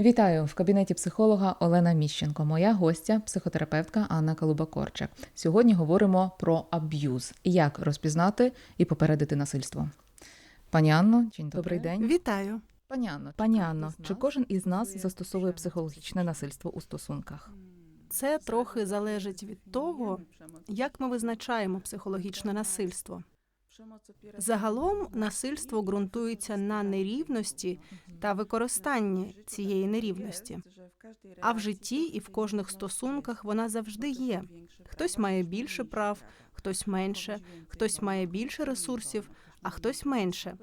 Вітаю в кабінеті психолога Олена Міщенко. Моя гостя, психотерапевтка Анна Калуба-Корчак. Сьогодні говоримо про аб'юз як розпізнати і попередити насильство. Пані Анно, добрий день. Вітаю. Пані Анно, Пані Анно, чи кожен із нас застосовує психологічне насильство у стосунках? Це трохи залежить від того, як ми визначаємо психологічне насильство. Загалом насильство ґрунтується на нерівності та використанні цієї нерівності. А в житті і в кожних стосунках вона завжди є. Хтось має більше прав, хтось менше, хтось має більше ресурсів, а хтось менше.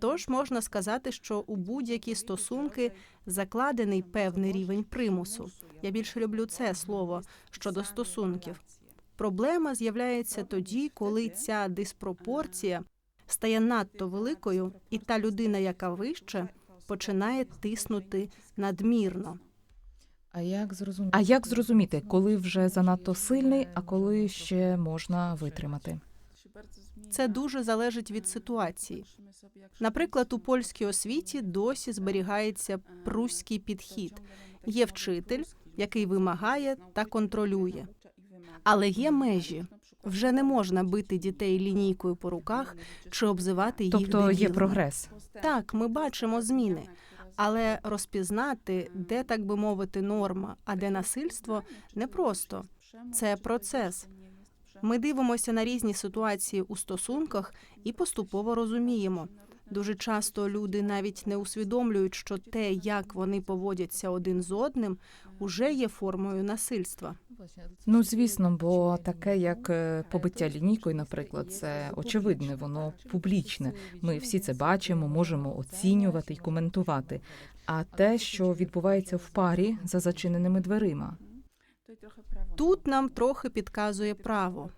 Тож можна сказати, що у будь-які стосунки закладений певний рівень примусу. Я більше люблю це слово щодо стосунків. Проблема з'являється тоді, коли ця диспропорція стає надто великою, і та людина, яка вище, починає тиснути надмірно. а як зрозуміти? А як зрозуміти, коли вже занадто сильний, а коли ще можна витримати? Це дуже залежить від ситуації. Наприклад, у польській освіті досі зберігається пруський підхід. Є вчитель, який вимагає та контролює. Але є межі. Вже не можна бити дітей лінійкою по руках чи обзивати їх Тобто є прогрес. Так, ми бачимо зміни, але розпізнати, де так би мовити, норма, а де насильство, непросто. Це процес. Ми дивимося на різні ситуації у стосунках і поступово розуміємо. Дуже часто люди навіть не усвідомлюють, що те, як вони поводяться один з одним, уже є формою насильства. Ну звісно, бо таке, як е, побиття лінійкою, наприклад, це очевидне, воно публічне. Ми всі це бачимо, можемо оцінювати і коментувати. А те, що відбувається в парі за зачиненими дверима, Тут нам трохи підказує право.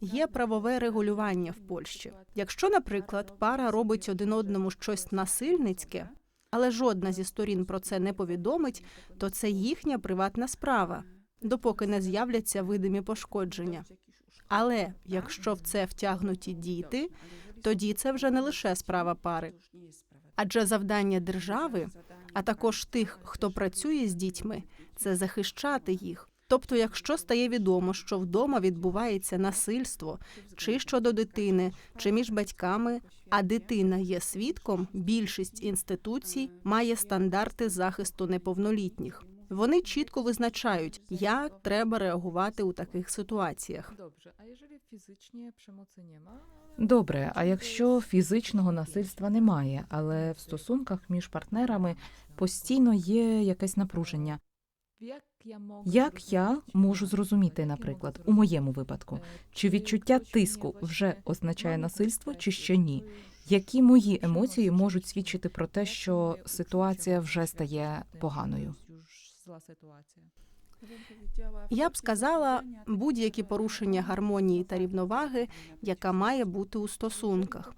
Є правове регулювання в Польщі. Якщо, наприклад, пара робить один одному щось насильницьке, але жодна зі сторін про це не повідомить, то це їхня приватна справа, допоки не з'являться видимі пошкодження. Але якщо в це втягнуті діти, тоді це вже не лише справа пари. Адже завдання держави, а також тих, хто працює з дітьми, це захищати їх. Тобто, якщо стає відомо, що вдома відбувається насильство чи щодо дитини, чи між батьками, а дитина є свідком, більшість інституцій має стандарти захисту неповнолітніх. Вони чітко визначають, як треба реагувати у таких ситуаціях. Добре, а якщо фізичні прzemocy добре. А якщо фізичного насильства немає, але в стосунках між партнерами постійно є якесь напруження. Як я можу я можу зрозуміти, наприклад, у моєму випадку, чи відчуття тиску вже означає насильство, чи ще ні? Які мої емоції можуть свідчити про те, що ситуація вже стає поганою? Я б сказала, будь-які порушення гармонії та рівноваги, яка має бути у стосунках.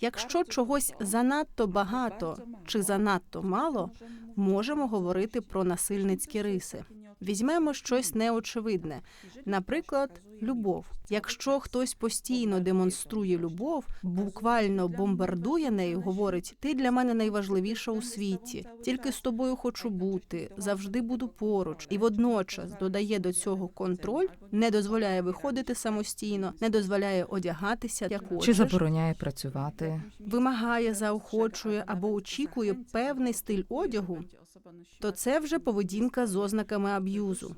Якщо чогось занадто багато чи занадто мало, можемо говорити про насильницькі риси. Візьмемо щось неочевидне, наприклад, любов. Якщо хтось постійно демонструє любов, буквально бомбардує нею, говорить: ти для мене найважливіша у світі, тільки з тобою хочу бути, завжди буду поруч, і водночас додає до цього контроль, не дозволяє виходити самостійно, не дозволяє одягатися як Чи забороняє працювати? Вимагає, заохочує або очікує певний стиль одягу, то це вже поведінка з ознаками аб'юзу.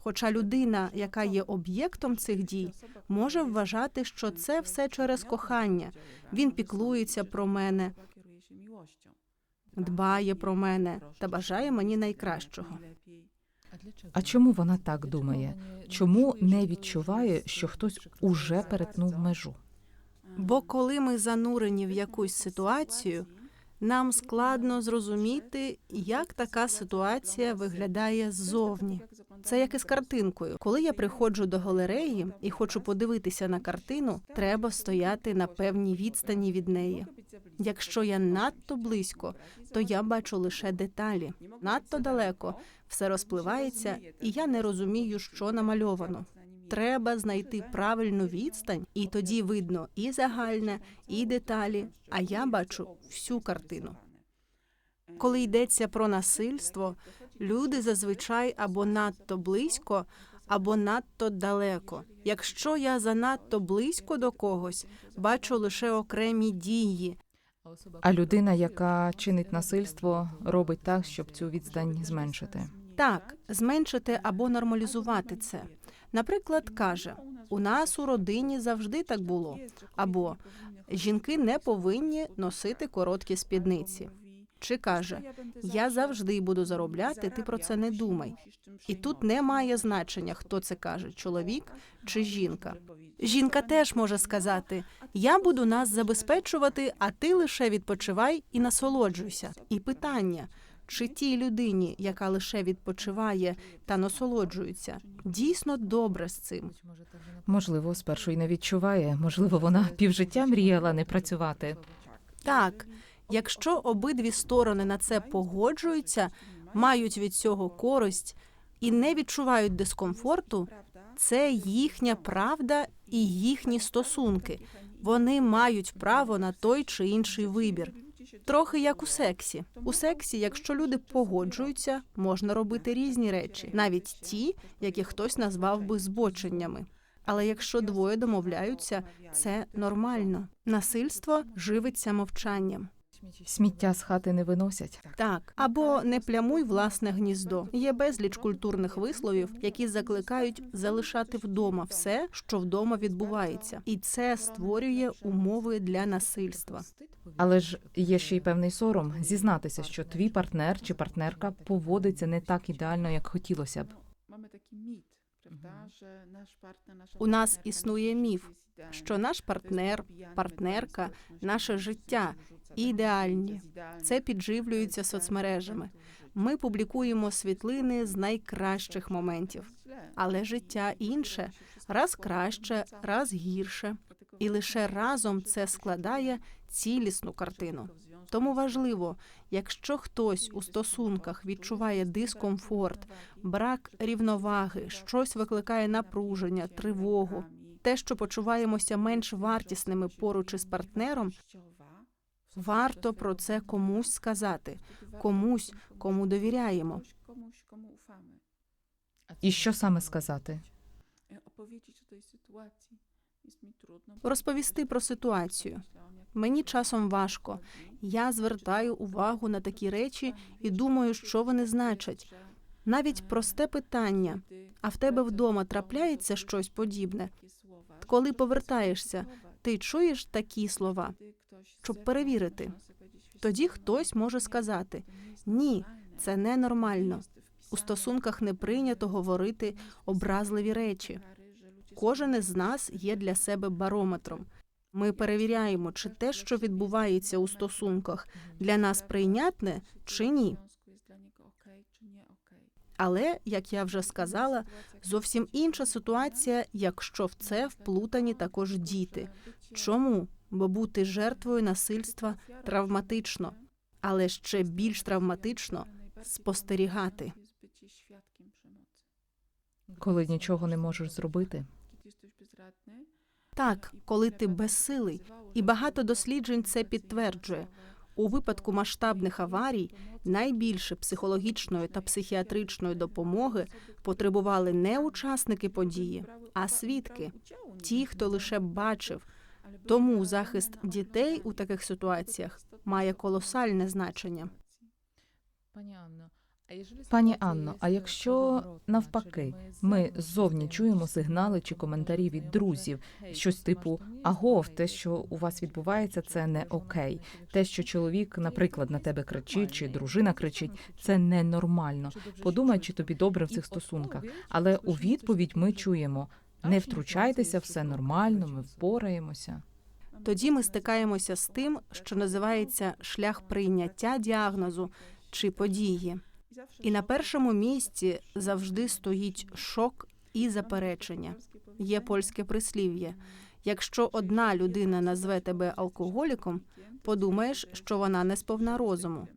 Хоча людина, яка є об'єктом цих дій, може вважати, що це все через кохання. Він піклується про мене, дбає про мене та бажає мені найкращого. А чому вона так думає? Чому не відчуває, що хтось уже перетнув межу? Бо коли ми занурені в якусь ситуацію, нам складно зрозуміти, як така ситуація виглядає ззовні. Це як із картинкою. Коли я приходжу до галереї і хочу подивитися на картину, треба стояти на певній відстані від неї. Якщо я надто близько, то я бачу лише деталі. Надто далеко все розпливається, і я не розумію, що намальовано. Треба знайти правильну відстань, і тоді видно і загальне, і деталі. А я бачу всю картину. Коли йдеться про насильство, люди зазвичай або надто близько, або надто далеко. Якщо я занадто близько до когось, бачу лише окремі дії, А людина, яка чинить насильство, робить так, щоб цю відстань зменшити. Так, зменшити або нормалізувати це. Наприклад, каже: у нас у родині завжди так було. Або жінки не повинні носити короткі спідниці. Чи каже: Я завжди буду заробляти, ти про це не думай. І тут не має значення, хто це каже: чоловік чи жінка. Жінка теж може сказати: Я буду нас забезпечувати, а ти лише відпочивай і насолоджуйся. І питання. Чи тій людині, яка лише відпочиває та насолоджується, дійсно добре з цим? Можливо, спершу й не відчуває. Можливо, вона півжиття мріяла не працювати. Так, якщо обидві сторони на це погоджуються, мають від цього користь і не відчувають дискомфорту, це їхня правда і їхні стосунки. Вони мають право на той чи інший вибір. Трохи як у сексі. У сексі, якщо люди погоджуються, можна робити різні речі, навіть ті, які хтось назвав би збоченнями. Але якщо двоє домовляються, це нормально. Насильство живиться мовчанням. Сміття з хати не виносять. Так, або не плямуй власне гніздо. Є безліч культурних висловів, які закликають залишати вдома все, що вдома відбувається, і це створює умови для насильства. Але ж є ще й певний сором зізнатися, що твій партнер чи партнерка поводиться не так ідеально, як хотілося б. У нас існує міф, що наш партнер, партнерка, наше життя ідеальні. Це підживлюється соцмережами. Ми публікуємо світлини з найкращих моментів, але життя інше раз краще, раз гірше, і лише разом це складає цілісну картину. Тому важливо, якщо хтось у стосунках відчуває дискомфорт, брак рівноваги, щось викликає напруження, тривогу, те, що почуваємося менш вартісними поруч із партнером, варто про це комусь сказати, комусь, кому довіряємо. І що саме сказати? Розповісти про ситуацію. Мені часом важко. Я звертаю увагу на такі речі і думаю, що вони значать. Навіть просте питання: а в тебе вдома трапляється щось подібне? Коли повертаєшся, ти чуєш такі слова, щоб перевірити. Тоді хтось може сказати: ні, це ненормально. У стосунках не прийнято говорити образливі речі. Кожен із нас є для себе барометром. Ми перевіряємо, чи те, що відбувається у стосунках, для нас прийнятне чи ні. Але, як я вже сказала, зовсім інша ситуація, якщо в це вплутані також діти. Чому? Бо бути жертвою насильства травматично, але ще більш травматично спостерігати. Коли нічого не можеш зробити. Так, коли ти безсилий, і багато досліджень це підтверджує. У випадку масштабних аварій найбільше психологічної та психіатричної допомоги потребували не учасники події, а свідки, ті, хто лише бачив. Тому захист дітей у таких ситуаціях має колосальне значення. Пані Анно, а якщо навпаки ми ззовні чуємо сигнали чи коментарі від друзів, щось типу агов, те, що у вас відбувається, це не окей. Те, що чоловік, наприклад, на тебе кричить, чи дружина кричить, це ненормально. Подумай, чи тобі добре в цих стосунках. Але у відповідь ми чуємо: не втручайтеся, все нормально, ми впораємося. Тоді ми стикаємося з тим, що називається шлях прийняття діагнозу чи події. І на першому місці завжди стоїть шок і заперечення. Є польське прислів'я: якщо одна людина назве тебе алкоголіком, подумаєш, що вона не сповна розуму.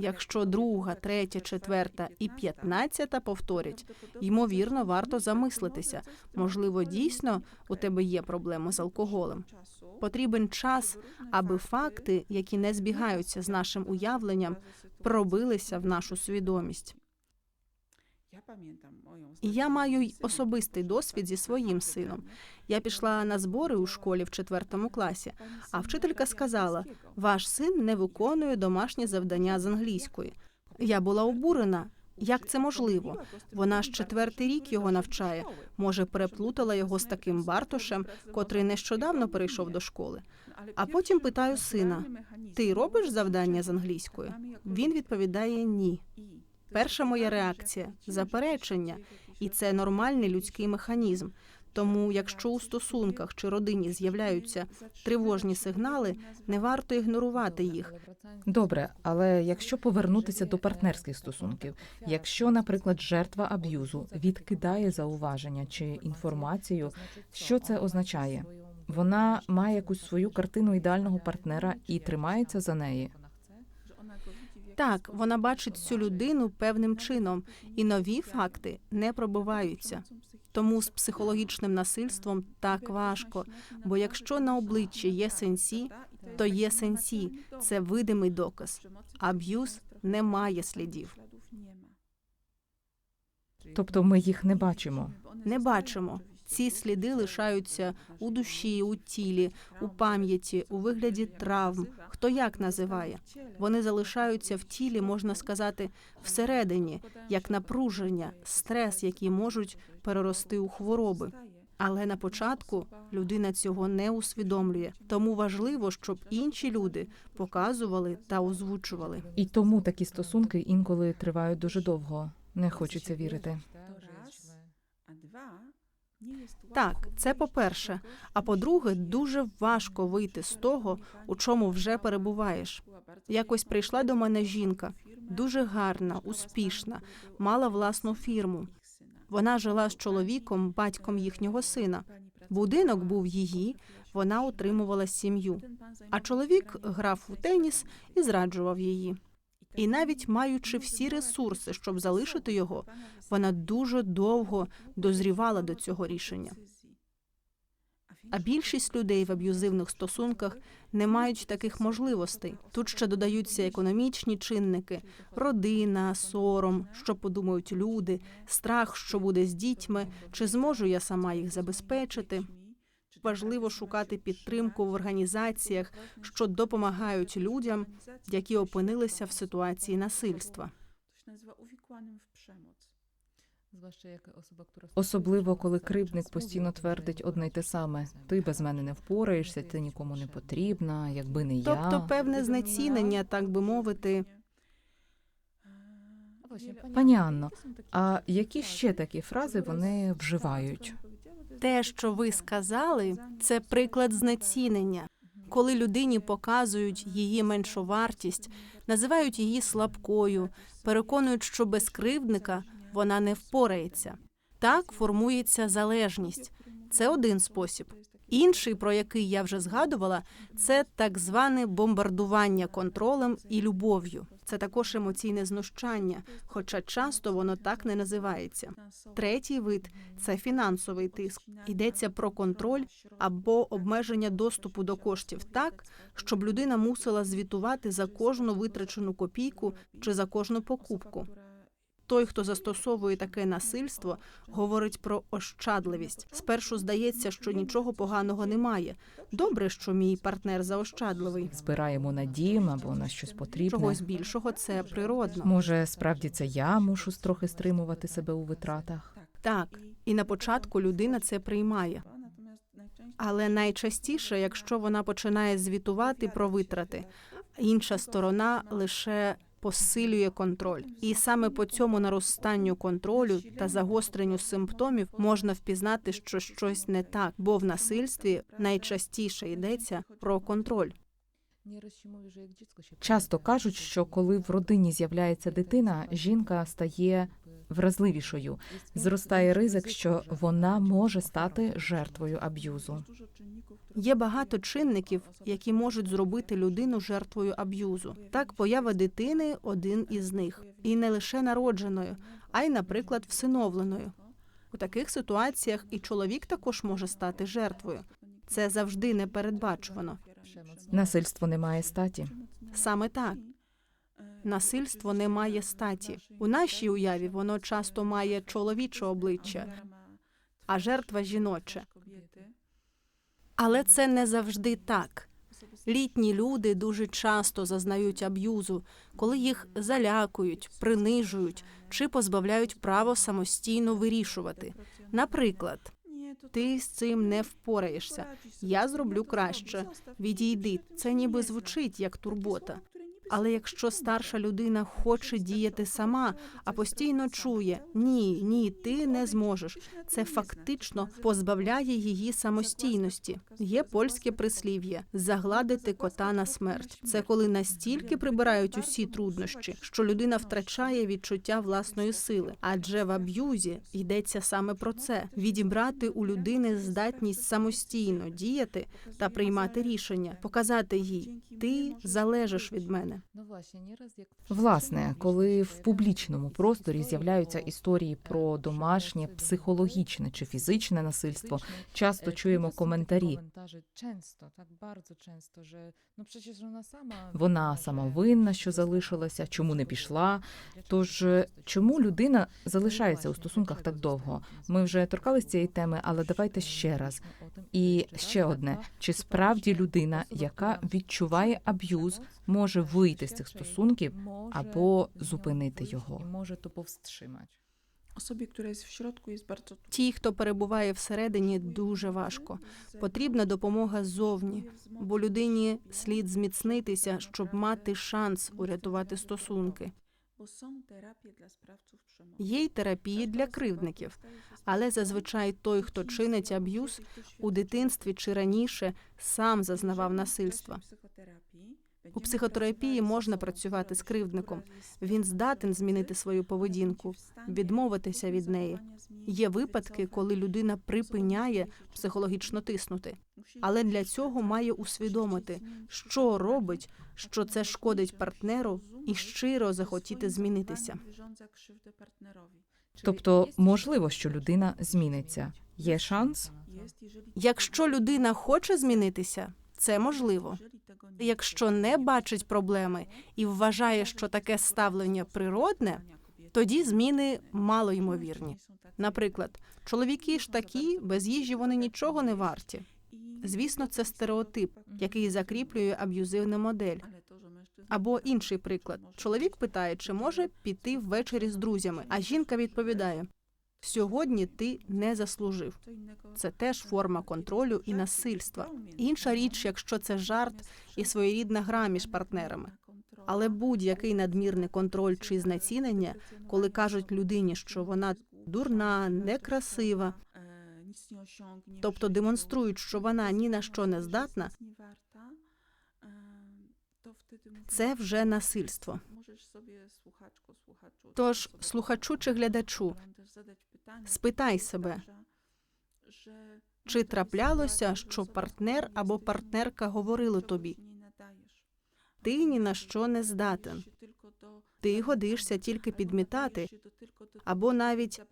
Якщо друга, третя, четверта і п'ятнадцята повторять, ймовірно, варто замислитися. Можливо, дійсно у тебе є проблеми з алкоголем. Потрібен час, аби факти, які не збігаються з нашим уявленням, пробилися в нашу свідомість. І я маю особистий досвід зі своїм сином. Я пішла на збори у школі в четвертому класі, а вчителька сказала: ваш син не виконує домашні завдання з англійської. Я була обурена. Як це можливо? Вона ж четвертий рік його навчає. Може, переплутала його з таким Бартошем, котрий нещодавно перейшов до школи. А потім питаю сина: ти робиш завдання з англійської? Він відповідає ні. Перша моя реакція заперечення, і це нормальний людський механізм. Тому, якщо у стосунках чи родині з'являються тривожні сигнали, не варто ігнорувати їх. Добре, але якщо повернутися до партнерських стосунків, якщо, наприклад, жертва аб'юзу відкидає зауваження чи інформацію, що це означає? Вона має якусь свою картину ідеального партнера і тримається за неї. Так, вона бачить цю людину певним чином, і нові факти не пробиваються. Тому з психологічним насильством так важко. Бо якщо на обличчі є сенсі, то є сенсі. Це видимий доказ. Аб'юз не має слідів. Тобто ми їх не бачимо. Не бачимо. Ці сліди лишаються у душі, у тілі, у пам'яті, у вигляді травм. Хто як називає? Вони залишаються в тілі, можна сказати, всередині, як напруження, стрес, які можуть перерости у хвороби. Але на початку людина цього не усвідомлює. Тому важливо, щоб інші люди показували та озвучували. І тому такі стосунки інколи тривають дуже довго. Не хочеться вірити. Так, це по-перше. А по-друге, дуже важко вийти з того, у чому вже перебуваєш. Якось прийшла до мене жінка, дуже гарна, успішна, мала власну фірму. Вона жила з чоловіком, батьком їхнього сина. Будинок був її, вона утримувала сім'ю. А чоловік грав у теніс і зраджував її. І навіть маючи всі ресурси, щоб залишити його, вона дуже довго дозрівала до цього рішення. А більшість людей в аб'юзивних стосунках не мають таких можливостей. Тут ще додаються економічні чинники, родина, сором, що подумають люди, страх, що буде з дітьми, чи зможу я сама їх забезпечити. Важливо шукати підтримку в організаціях, що допомагають людям, які опинилися в ситуації насильства. Особливо коли кривдник постійно твердить одне й те саме: ти без мене не впораєшся, ти нікому не потрібна, якби не я. Тобто певне знецінення, так би мовити, Пані Анно, а які ще такі фрази вони вживають? Те, що ви сказали, це приклад знецінення. Коли людині показують її меншовартість, називають її слабкою, переконують, що без кривдника вона не впорається. Так формується залежність. Це один спосіб. Інший, про який я вже згадувала, це так зване бомбардування контролем і любов'ю. Це також емоційне знущання, хоча часто воно так не називається. Третій вид це фінансовий тиск. Йдеться про контроль або обмеження доступу до коштів так, щоб людина мусила звітувати за кожну витрачену копійку чи за кожну покупку. Той, хто застосовує таке насильство, говорить про ощадливість. Спершу здається, що нічого поганого немає. Добре, що мій партнер заощадливий. Збираємо на дім або на щось потрібне. Чогось більшого це природно. Може, справді це я мушу трохи стримувати себе у витратах. Так, і на початку людина це приймає. Але найчастіше, якщо вона починає звітувати про витрати, інша сторона лише посилює контроль. І саме по цьому наростанню контролю та загостренню симптомів можна впізнати, що щось не так, бо в насильстві найчастіше йдеться про контроль. Часто кажуть, що коли в родині з'являється дитина, жінка стає вразливішою. Зростає ризик, що вона може стати жертвою аб'юзу. Є багато чинників, які можуть зробити людину жертвою аб'юзу. Так, поява дитини один із них, і не лише народженою, а й, наприклад, всиновленою. У таких ситуаціях і чоловік також може стати жертвою. Це завжди непередбачувано. Насильство не має статі. Саме так. Насильство не має статі. У нашій уяві воно часто має чоловіче обличчя, а жертва жіноче. Але це не завжди так. Літні люди дуже часто зазнають аб'юзу, коли їх залякують, принижують чи позбавляють права самостійно вирішувати. Наприклад, ти з цим не впораєшся. Я зроблю краще. Відійди. Це ніби звучить як турбота. Але якщо старша людина хоче діяти сама, а постійно чує ні, ні, ти не зможеш. Це фактично позбавляє її самостійності. Є польське прислів'я загладити кота на смерть. Це коли настільки прибирають усі труднощі, що людина втрачає відчуття власної сили. Адже в аб'юзі йдеться саме про це: відібрати у людини здатність самостійно діяти та приймати рішення, показати їй ти залежиш від мене. Власне, коли в публічному просторі з'являються історії про домашнє, психологічне чи фізичне насильство, часто чуємо коментарі. Sama Вона сама винна, що залишилася, чому не пішла. Тож е, чому людина залишається у стосунках так довго? Ми вже торкались цієї теми, але давайте ще раз. І ще одне: чи справді людина, яка відчуває аб'юз, може вийти з цих стосунків або зупинити його? може то w środku, jest bardzo trudno. Ті, хто перебуває всередині, дуже важко. Потрібна допомога ззовні, бо людині слід зміцнитися, щоб мати шанс урятувати стосунки. Є й терапії для кривдників, але зазвичай той, хто чинить аб'юз, у дитинстві чи раніше сам зазнавав насильства. У психотерапії можна працювати з кривдником. Він здатен змінити свою поведінку, відмовитися від неї. Є випадки, коли людина припиняє психологічно тиснути, але для цього має усвідомити, що робить, що це шкодить партнеру, і щиро захотіти змінитися. Тобто, можливо, що людина зміниться. Є шанс? Якщо людина хоче змінитися, це можливо. Якщо не бачить проблеми і вважає, що таке ставлення природне, тоді зміни малоймовірні. Наприклад, чоловіки ж такі, без їжі вони нічого не варті. Звісно, це стереотип, який закріплює аб'юзивну модель. Або інший приклад: чоловік питає, чи може піти ввечері з друзями, а жінка відповідає: сьогодні ти не заслужив. Це теж форма контролю і насильства. Інша річ, якщо це жарт і своєрідна гра між партнерами. Але будь-який надмірний контроль чи знецінення, коли кажуть людині, що вона дурна, некрасива, тобто демонструють, що вона ні на що не здатна, це вже насильство. Тож, слухачу чи глядачу, спитай себе, чи траплялося, що партнер або партнерка говорили тобі, ти ні на що не здатен, ти годишся тільки підмітати, або навіть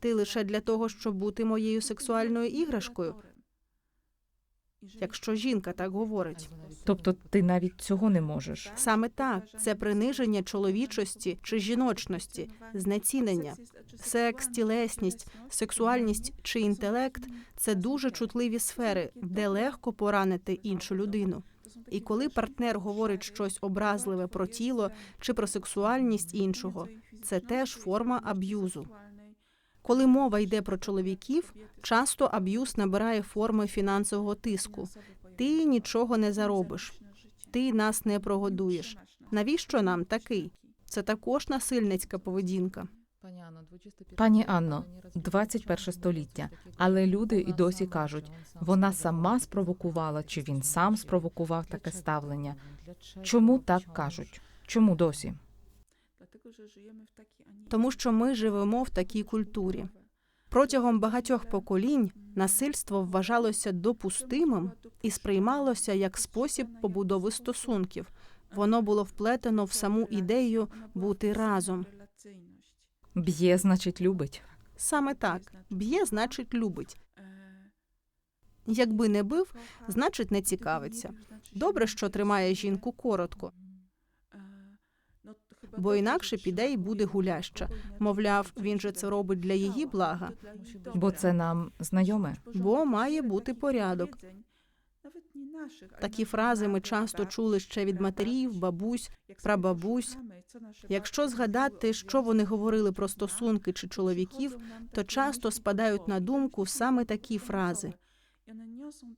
ти лише для того, щоб бути моєю сексуальною іграшкою, якщо жінка так говорить. Тобто, ти навіть цього не можеш. Саме так, це приниження чоловічості чи жіночності, знецінення. Секс, тілесність, сексуальність чи інтелект це дуже чутливі сфери, де легко поранити іншу людину. І коли партнер говорить щось образливе про тіло чи про сексуальність іншого, це теж форма аб'юзу. Коли мова йде про чоловіків, часто аб'юз набирає форми фінансового тиску. Ти нічого не заробиш, ти нас не прогодуєш. Навіщо нам такий? Це також насильницька поведінка. Пані Анно, 21 століття, але люди і досі кажуть, вона сама спровокувала, чи він сам спровокував таке ставлення. Чому так кажуть? Чому досі? Тому що ми живемо в такій культурі. Протягом багатьох поколінь насильство вважалося допустимим і сприймалося як спосіб побудови стосунків. Воно було вплетено в саму ідею бути разом. Б'є, значить, любить. Саме так б'є, значить, любить. E, Якби не бив, значить, не цікавиться. Добре, що тримає жінку коротко, Е, бо інакше піде і буде гуляща. Мовляв, він же це робить для її блага, Бо це нам знайоме. бо має бути порядок. Такі фрази ми часто чули ще від матерів, бабусь. прабабусь. Якщо згадати, що вони говорили про стосунки чи чоловіків, то часто спадають на думку саме такі фрази.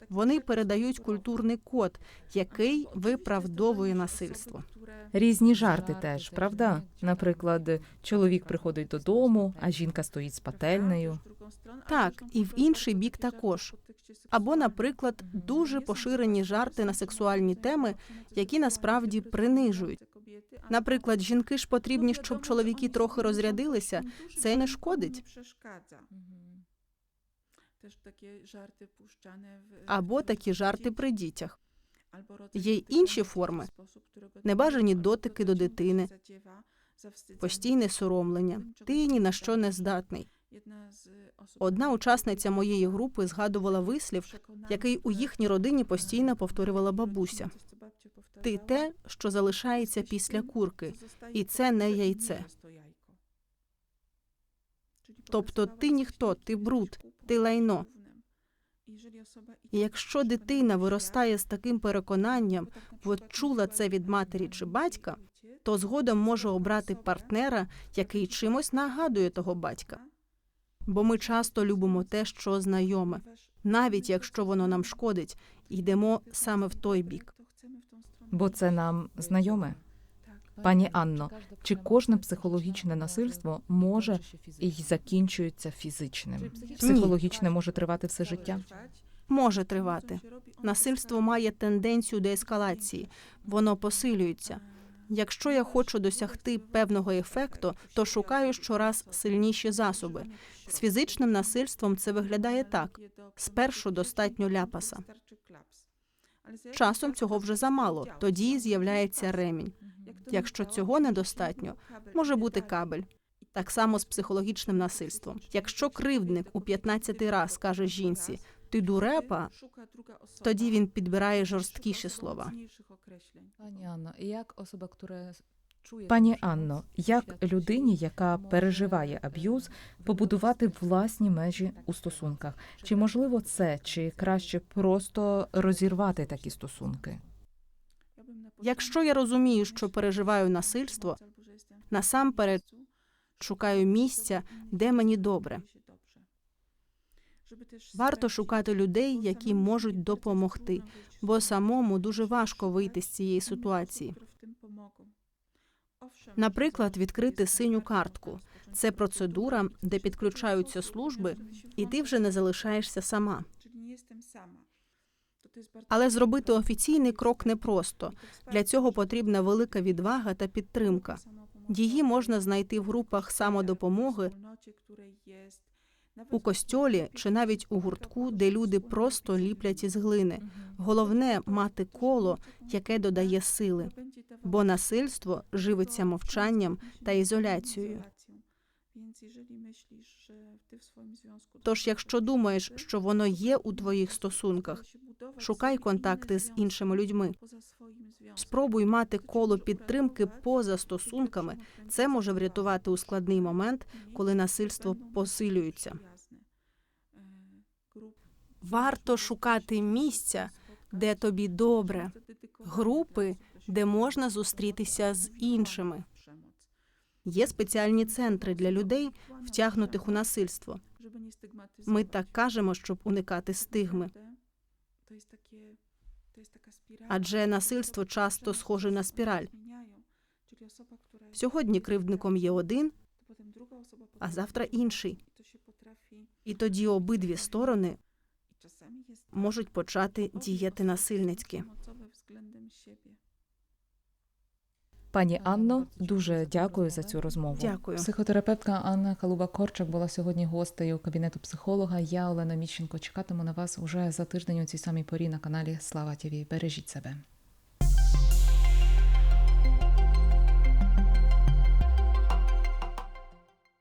Вони передають культурний код, який виправдовує насильство. Різні жарти теж, правда? Наприклад, чоловік приходить додому, а жінка стоїть з пательнею. Так, і в інший бік також. Або, наприклад, дуже поширені жарти на сексуальні теми, які насправді принижують. Наприклад, жінки ж потрібні, щоб чоловіки трохи розрядилися. Це не шкодить. Або такі жарти при дітях. Є й інші форми, небажані дотики до дитини, Постійне соромлення. Ти ні на що не здатний. Одна учасниця моєї групи згадувала вислів, який у їхній родині постійно повторювала бабуся. Ти те, що залишається після курки, і це не яйце. Тобто ти ніхто, ти бруд, ти лайно. І якщо дитина виростає з таким переконанням, бо чула це від матері чи батька, то згодом може обрати партнера, який чимось нагадує того батька. Бо ми часто любимо те, що знайоме, навіть якщо воно нам шкодить, йдемо саме в той бік. Бо це нам знайоме. Пані Анно, чи кожне психологічне насильство може і закінчується фізичним? Психологічне може тривати все життя. Може тривати. Насильство має тенденцію до ескалації, воно посилюється. Якщо я хочу досягти певного ефекту, то шукаю щораз сильніші засоби. З фізичним насильством це виглядає так: спершу достатньо ляпаса. Часом цього вже замало. Тоді з'являється ремінь. Якщо цього недостатньо, може бути кабель. Так само з психологічним насильством. Якщо кривдник у 15 раз каже жінці ти дурепа, тоді він підбирає жорсткіші слова. Пані як особа, яка Пані Анно, як людині, яка переживає аб'юз, побудувати власні межі у стосунках? Чи можливо це, чи краще просто розірвати такі стосунки? Якщо я розумію, що переживаю насильство, насамперед шукаю місця, де мені добре. Варто шукати людей, які можуть допомогти, бо самому дуже важко вийти з цієї ситуації. Наприклад, відкрити синю картку. Це процедура, де підключаються служби, і ти вже не залишаєшся сама. Але зробити офіційний крок непросто. Для цього потрібна велика відвага та підтримка. Її можна знайти в групах самодопомоги, у костьолі чи навіть у гуртку, де люди просто ліплять із глини. Головне мати коло, яке додає сили, бо насильство живиться мовчанням та ізоляцією. Тож, якщо думаєш, що воно є у твоїх стосунках, шукай контакти з іншими людьми. Спробуй мати коло підтримки поза стосунками. Це може врятувати у складний момент, коли насильство посилюється. Варто шукати місця, де тобі добре, групи, де можна зустрітися з іншими. Є спеціальні центри для людей, втягнутих у насильство. Ми так кажемо, щоб уникати стигми. Адже насильство часто схоже на спіраль. Сьогодні кривдником є один, а завтра інший. І тоді обидві сторони можуть почати діяти насильницьки. Пані Анно, дуже дякую за цю розмову. Дякую. Психотерапевтка Анна Калуба Корчак була сьогодні гостею кабінету психолога. Я Олена Міщенко. Чекатиму на вас уже за тиждень у цій самій порі на каналі Слава ТІВІ. Бережіть себе.